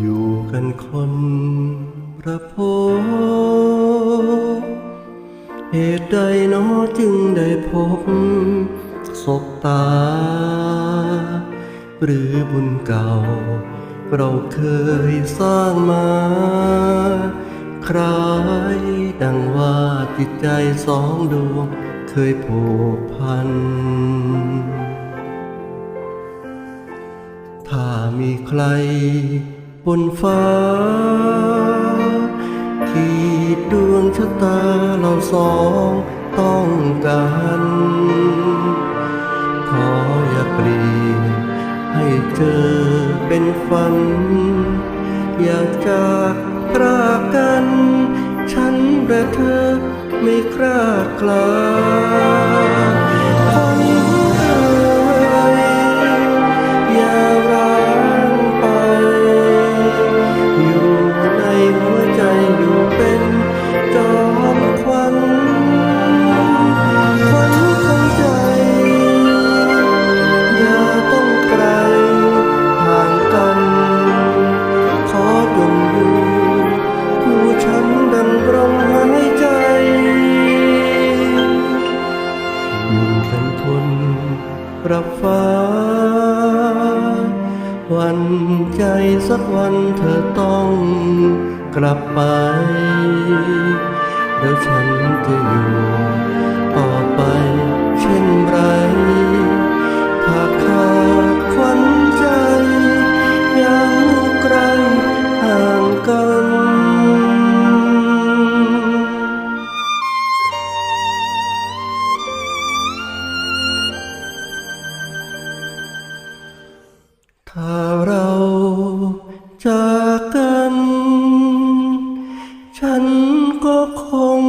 อยู่กันคนระพเหตุใดเนอจึงได้พบศบตา หรือบุญเก่า เราเคยสร้างมา คล้ายดังว่าจิตใจสองดวงเคยผูกพัน ถ้ามีใคร บนฟ้าที่ดวงชะตาเราสองต้องการขออย่าเปลี่ยนให้เธอเป็นฝัน อยากจากพรากกัน ฉันและเธอไม่คลาดคลา ฟ้า วันใจสักวันเธอต้องกลับไป แล้วฉันจะอยู่ต่อ ถ้าเราจากกัน ฉันก็คง